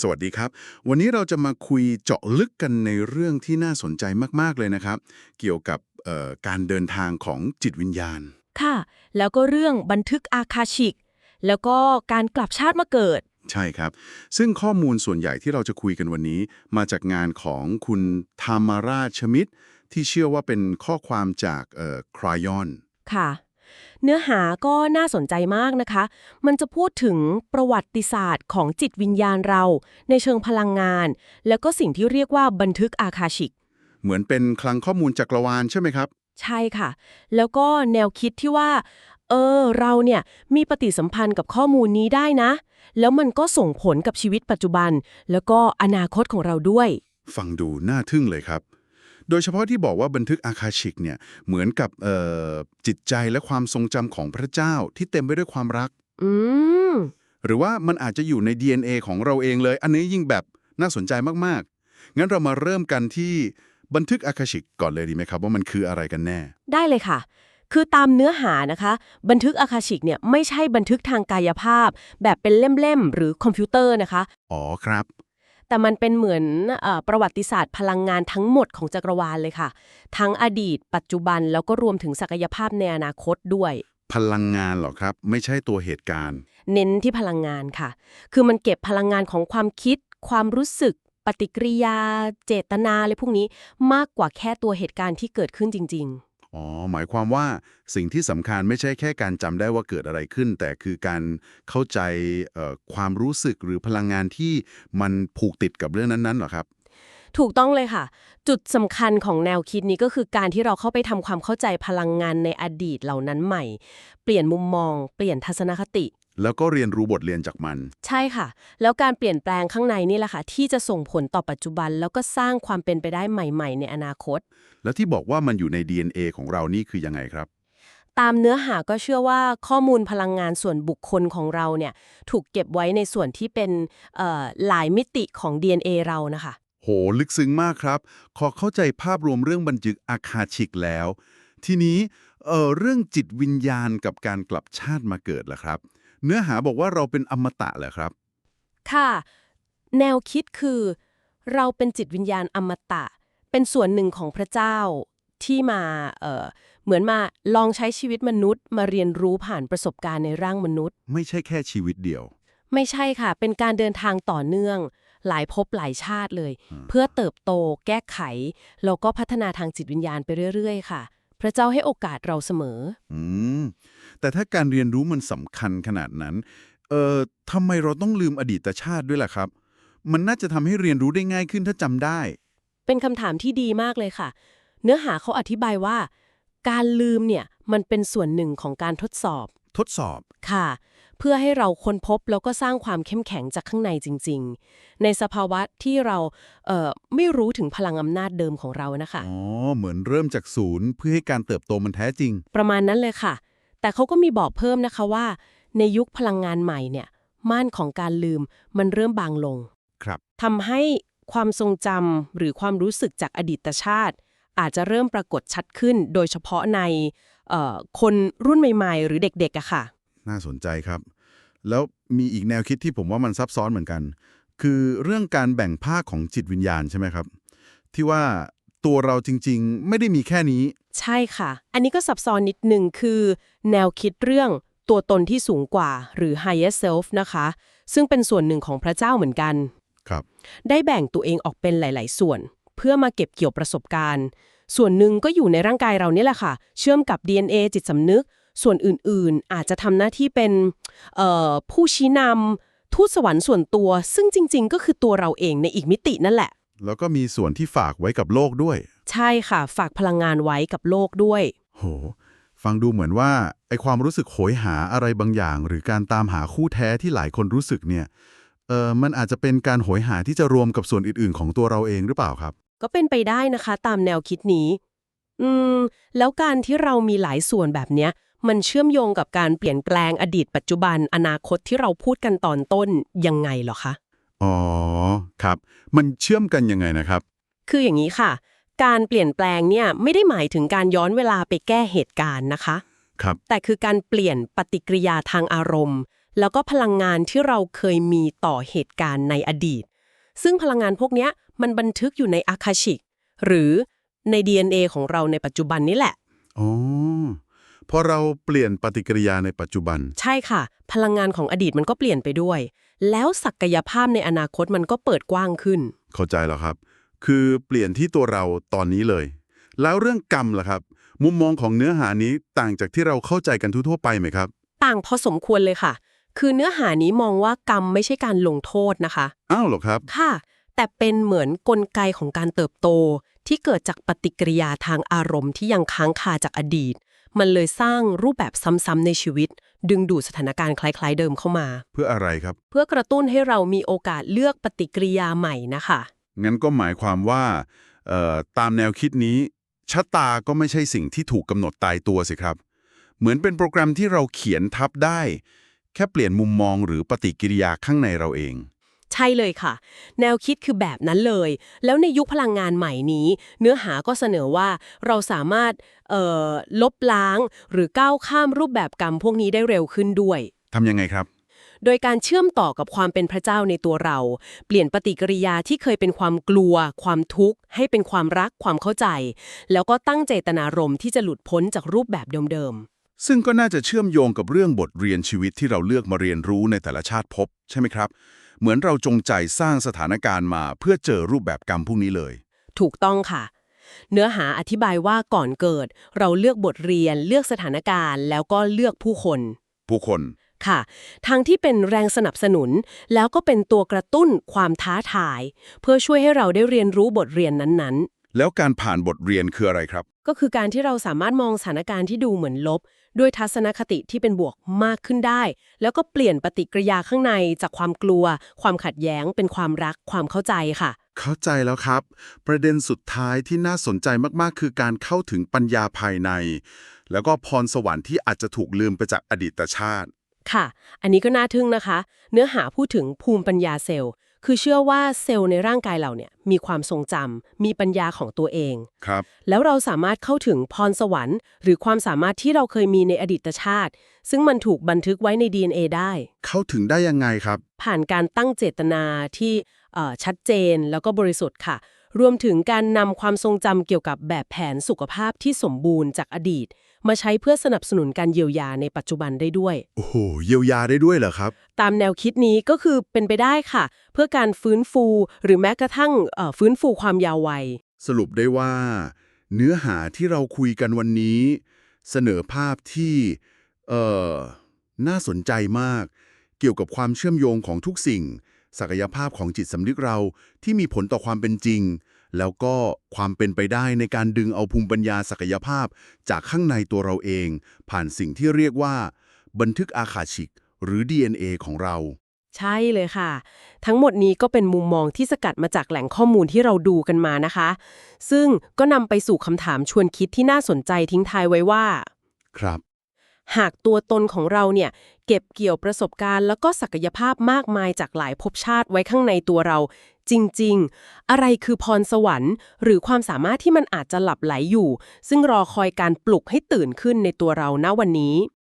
สวัสดีครับ วันนี้เราจะมาคุยเจาะลึกกันในเรื่องที่น่าสนใจมาก ๆ เลยนะครับ เกี่ยวกับเอ่อการเดินทางของจิตวิญญาณ ค่ะ แล้วก็เรื่องบันทึกอาคาชิก แล้วก็การกลับชาติมาเกิด ใช่ครับ ซึ่งข้อมูลส่วนใหญ่ที่เราจะคุยกันวันนี้ มาจากงานของคุณธามาราชมิตรที่เชื่อว่าเป็นข้อความจากเอ่อครายอนค่ะ เนื้อหาก็น่าสนใจมากนะคะ มันจะพูดถึงประวัติศาสตร์ของจิตวิญญาณเรา ในเชิงพลังงาน แล้วก็สิ่งที่เรียกว่าบันทึกอาคาชิก เหมือนเป็นคลังข้อมูลจักรวาลใช่ไหมครับ ใช่ค่ะ แล้วก็แนวคิดที่ว่า เออ เราเนี่ยมีปฏิสัมพันธ์กับข้อมูลนี้ได้นะ แล้วมันก็ส่งผลกับชีวิตปัจจุบัน แล้วก็อนาคตของเราด้วย ฟังดูน่าทึ่งเลยครับ โดยเฉพาะที่บอกว่าบันทึกอาคาชิกเนี่ยเหมือนกับเอ่อจิตใจและความทรงจำของพระเจ้าที่เต็มไปด้วยความรัก อืมหรือว่ามันอาจจะอยู่ใน DNA ของเราเองเลย อันนี้ยิ่งแบบน่าสนใจมากๆ งั้นเรามาเริ่มกันที่บันทึกอาคาชิกก่อนเลยดีไหมครับ ว่ามันคืออะไรกันแน่ ได้เลยค่ะ คือตามเนื้อหานะคะ บันทึกอาคาชิกเนี่ยไม่ใช่บันทึกทางกายภาพ แบบเป็นเล่มๆหรือคอมพิวเตอร์นะคะ อ๋อครับ แต่มันเป็นเหมือนเออประวัติศาสตร์พลังงานทั้งหมดของจักรวาลเลยค่ะ ทั้งอดีต ปัจจุบันแล้วก็รวมถึงศักยภาพในอนาคตด้วย พลังงานเหรอครับ ไม่ใช่ตัวเหตุการณ์ เน้นที่พลังงานค่ะ คือมันเก็บพลังงานของความคิด ความรู้สึก ปฏิกิริยา เจตนาอะไรพวกนี้มากกว่าแค่ตัวเหตุการณ์ที่เกิดขึ้นจริง อ๋อ หมายความว่าสิ่งที่สำคัญไม่ใช่แค่การจำได้ว่าเกิดอะไรขึ้น แต่คือการเข้าใจความรู้สึกหรือพลังงานที่มันผูกติดกับเรื่องนั้นๆหรอครับ ถูกต้องเลยค่ะ จุดสำคัญของแนวคิดนี้ก็คือการที่เราเข้าไปทำความเข้าใจพลังงานในอดีตเหล่านั้นใหม่ เปลี่ยนมุมมอง เปลี่ยนทัศนคติ แล้วก็เรียนรู้บทเรียนจากมัน ใช่ค่ะ แล้วการเปลี่ยนแปลงข้างในนี่แหละค่ะ ที่จะส่งผลต่อปัจจุบัน แล้วก็สร้างความเป็นไปได้ใหม่ ๆ ในอนาคต แล้วที่บอกว่ามันอยู่ใน DNA ของเรานี่คือยังไงครับ ตามเนื้อหาก็เชื่อว่าข้อมูลพลังงานส่วนบุคคลของเราเนี่ยถูกเก็บไว้ในส่วนที่เป็นเอ่อหลายมิติของ DNA เรานะคะ โหลึกซึ้งมากครับ ขอเข้าใจภาพรวมเรื่องบรรจึกอาคาชิกแล้ว ทีนี้เออเรื่องจิตวิญญาณกับการกลับชาติมาเกิดล่ะครับ เนื้อหาบอกว่าเราเป็นอมตะเหรอครับ ค่ะ แนวคิดคือ เราเป็นจิตวิญญาณอมตะ เป็นส่วนหนึ่งของพระเจ้าที่มาเอ่อเหมือนมาลองใช้ชีวิตมนุษย์ มาเรียนรู้ผ่านประสบการณ์ในร่างมนุษย์ ไม่ใช่แค่ชีวิตเดียว ไม่ใช่ค่ะ เป็นการเดินทางต่อเนื่อง หลายภพหลายชาติเลยอืมเพื่อเติบโต แก้ไข แล้วก็พัฒนาทางจิตวิญญาณไปเรื่อย ๆ ค่ะ พระเจ้าให้โอกาสเราเสมอ อืม แต่ถ้าการเรียนรู้มันสำคัญขนาดนั้น เอ่อทำไมเราต้องลืมอดีตชาติด้วยล่ะครับ มันน่าจะทำให้เรียนรู้ได้ง่ายขึ้นถ้าจำได้ เป็นคำถามที่ดีมากเลยค่ะ เนื้อหาเขาอธิบายว่า การลืมเนี่ยมันเป็นส่วนหนึ่งของการทดสอบ ทดสอบ ค่ะ เพื่อให้เราค้นพบแล้วก็สร้างความเข้มแข็งจากข้างในจริง ๆ ในสภาวะที่เราเอ่อไม่รู้ถึงพลังอำนาจเดิมของเรานะคะอ๋อเหมือนเริ่มจากศูนย์เพื่อให้การเติบโตมันแท้จริง ประมาณนั้นเลยค่ะ แต่เขาก็มีบอกเพิ่มนะคะว่า ในยุคพลังงานใหม่เนี่ยม่านของการลืมมันเริ่มบางลงครับทำให้ความทรงจำหรือความรู้สึกจากอดีตชาติ อาจจะเริ่มปรากฏชัดขึ้น โดยเฉพาะในเอ่อคนรุ่นใหม่ ๆ หรือเด็กๆอะค่ะ น่าสนใจครับ แล้วมีอีกแนวคิดที่ผมว่ามันซับซ้อนเหมือนกัน คือเรื่องการแบ่งภาคของจิตวิญญาณใช่ไหมครับ ที่ว่าตัวเราจริงๆ ไม่ได้มีแค่นี้ ใช่ค่ะ อันนี้ก็ซับซ้อนนิดหนึ่งคือ แนวคิดเรื่องตัวตนที่สูงกว่าหรือ higher self นะคะ ซึ่งเป็นส่วนหนึ่งของพระเจ้าเหมือนกันครับ ได้แบ่งตัวเองออกเป็นหลาย ๆ ส่วน เพื่อมาเก็บเกี่ยวประสบการณ์ ส่วนหนึ่งก็อยู่ในร่างกายเรานี่แหละค่ะ เชื่อมกับ DNA จิตสำนึก ส่วนอื่นๆ อาจจะทำหน้าที่เป็นเอ่อผู้ชี้นำทูตสวรรค์ส่วนตัว ซึ่งจริง ๆ ก็คือตัวเราเองในอีกมิตินั่นแหละ แล้วก็มีส่วนที่ฝากไว้กับโลกด้วย ใช่ค่ะ ฝากพลังงานไว้กับโลกด้วย โห ฟังดูเหมือนว่าไอความรู้สึกโหยหาอะไรบางอย่าง หรือการตามหาคู่แท้ที่หลายคนรู้สึกเนี่ยเออมันอาจจะเป็นการโหยหาที่จะรวมกับส่วนอื่น ๆ ของตัวเราเองหรือเปล่าครับ ก็เป็นไปได้นะคะ ตามแนวคิดนี้ อืม แล้วการที่เรามีหลายส่วนแบบเนี้ย มันเชื่อมโยงกับการเปลี่ยนแปลงอดีตปัจจุบันอนาคตที่เราพูดกันตอนต้นยังไงเหรอคะ อ๋อ ครับ มันเชื่อมกันยังไงนะครับ คืออย่างนี้ค่ะ การเปลี่ยนแปลงเนี่ยไม่ได้หมายถึงการย้อนเวลาไปแก้เหตุการณ์นะคะ ครับ แต่คือการเปลี่ยนปฏิกิริยาทางอารมณ์ แล้วก็พลังงานที่เราเคยมีต่อเหตุการณ์ในอดีต ซึ่งพลังงานพวกเนี้ยมันบันทึกอยู่ในอาคาชิก หรือใน DNA ของเราในปัจจุบันนี่แหละ อ๋อ พอเราเปลี่ยนปฏิกิริยาในปัจจุบัน ใช่ค่ะ พลังงานของอดีตมันก็เปลี่ยนไปด้วย แล้วศักยภาพในอนาคตมันก็เปิดกว้างขึ้น เข้าใจแล้วครับ คือเปลี่ยนที่ตัวเราตอนนี้เลย แล้วเรื่องกรรมล่ะครับ มุมมองของเนื้อหานี้ต่างจากที่เราเข้าใจกันทั่วๆไปไหมครับ ต่างพอสมควรเลยค่ะ คือเนื้อหานี้มองว่ากรรมไม่ใช่การลงโทษนะคะอ้าวเหรอครับค่ะ แต่เป็นเหมือนกลไกของการเติบโต ที่เกิดจากปฏิกิริยาทางอารมณ์ที่ยังค้างคาจากอดีต มันเลยสร้างรูปแบบซ้ำๆในชีวิต ดึงดูดสถานการณ์คล้าย ๆ เดิมเข้ามา เพื่ออะไรครับ เพื่อกระตุ้นให้เรามีโอกาสเลือกปฏิกิริยาใหม่นะคะ งั้นก็หมายความว่าเอ่อตามแนวคิดนี้ชะตาก็ไม่ใช่สิ่งที่ถูกกำหนดตายตัวสิครับ เหมือนเป็นโปรแกรมที่เราเขียนทับได้ แค่เปลี่ยนมุมมองหรือปฏิกิริยาข้างในเราเอง ใช่เลยค่ะ แนวคิดคือแบบนั้นเลย แล้วในยุคพลังงานใหม่นี้ เนื้อหาก็เสนอว่าเราสามารถเอ่อลบล้าง หรือก้าวข้ามรูปแบบกรรมพวกนี้ได้เร็วขึ้นด้วยทำยังไงครับ โดยการเชื่อมต่อกับความเป็นพระเจ้าในตัวเรา เปลี่ยนปฏิกิริยาที่เคยเป็นความกลัว ความทุกข์ ให้เป็นความรักความเข้าใจ แล้วก็ตั้งเจตนารมณ์ที่จะหลุดพ้นจากรูปแบบเดิมซึ่งก็น่าจะเชื่อมโยงกับเรื่องบทเรียนชีวิตที่เราเลือกมาเรียนรู้ในแต่ละชาติภพใช่ไหมครับ เหมือนเราจงใจสร้างสถานการณ์มาเพื่อเจอรูปแบบกรรมพวกนี้เลยๆถูกต้องค่ะ เนื้อหาอธิบายว่าก่อนเกิด เราเลือกบทเรียนเลือกสถานการณ์ แล้วก็เลือกผู้คน ผู้คนค่ะทางที่เป็นแรงสนับสนุน แล้วก็เป็นตัวกระตุ้นความท้าทาย เพื่อช่วยให้เราได้เรียนรู้บทเรียนนั้นๆ แล้วการผ่านบทเรียนคืออะไรครับ ก็คือการที่เราสามารถมองสถานการณ์ที่ดูเหมือนลบ ด้วยทัศนคติที่เป็นบวกมากขึ้นได้ แล้วก็เปลี่ยนปฏิกิริยาข้างในจากความกลัว ความขัดแย้ง เป็นความรักความเข้าใจค่ะ เข้าใจแล้วครับ ประเด็นสุดท้ายที่น่าสนใจมากๆ คือการเข้าถึงปัญญาภายใน แล้วก็พรสวรรค์ที่อาจจะถูกลืมไปจากอดีตชาติ ค่ะ อันนี้ก็น่าทึ่งนะคะ เนื้อหาพูดถึงภูมิปัญญาเซลล์ คือเชื่อว่าเซลล์ในร่างกายเราเนี่ยมีความทรงจำมีปัญญาของตัวเอง ครับ แล้วเราสามารถเข้าถึงพรสวรรค์ หรือความสามารถที่เราเคยมีในอดีตชาติ ซึ่งมันถูกบันทึกไว้ใน DNA ได้ เข้าถึงได้ยังไงครับ ผ่านการตั้งเจตนาที่เอ่อชัดเจนแล้วก็บริสุทธิ์ค่ะ รวมถึงการนำความทรงจำเกี่ยวกับแบบแผนสุขภาพที่สมบูรณ์จากอดีต มาใช้เพื่อสนับสนุนการเยียวยาในปัจจุบันได้ด้วย โอ้โห เยียวยาได้ด้วยเหรอครับ ตามแนวคิดนี้ก็คือเป็นไปได้ค่ะ เพื่อการฟื้นฟูหรือแม้กระทั่งเอ่อฟื้นฟูความยาววัย สรุปได้ว่า เนื้อหาที่เราคุยกันวันนี้ เสนอภาพที่เอ่อน่าสนใจมาก เกี่ยวกับความเชื่อมโยงของทุกสิ่ง ศักยภาพของจิตสำนึกเราที่มีผลต่อความเป็นจริง แล้วก็ความเป็นไปได้ในการดึงเอาภูมิปัญญาศักยภาพ จากข้างในตัวเราเอง ผ่านสิ่งที่เรียกว่า บันทึกอาคาชิก หรือ DNA ของเรา ใช่เลยค่ะ ทั้งหมดนี้ก็เป็นมุมมองที่สกัดมาจากแหล่งข้อมูลที่เราดูกันมานะคะ ซึ่งก็นำไปสู่คำถามชวนคิดที่น่าสนใจทิ้งท้ายไว้ว่า ครับ หากตัวตนของเราเนี่ยเก็บเกี่ยวประสบการณ์ แล้วก็ศักยภาพมากมายจากหลายภพชาติไว้ข้างในตัวเรา จริงๆ อะไรคือพรสวรรค์ หรือความสามารถที่มันอาจจะหลับไหลอยู่ ซึ่งรอคอยการปลุกให้ตื่นขึ้นในตัวเราณวันนี้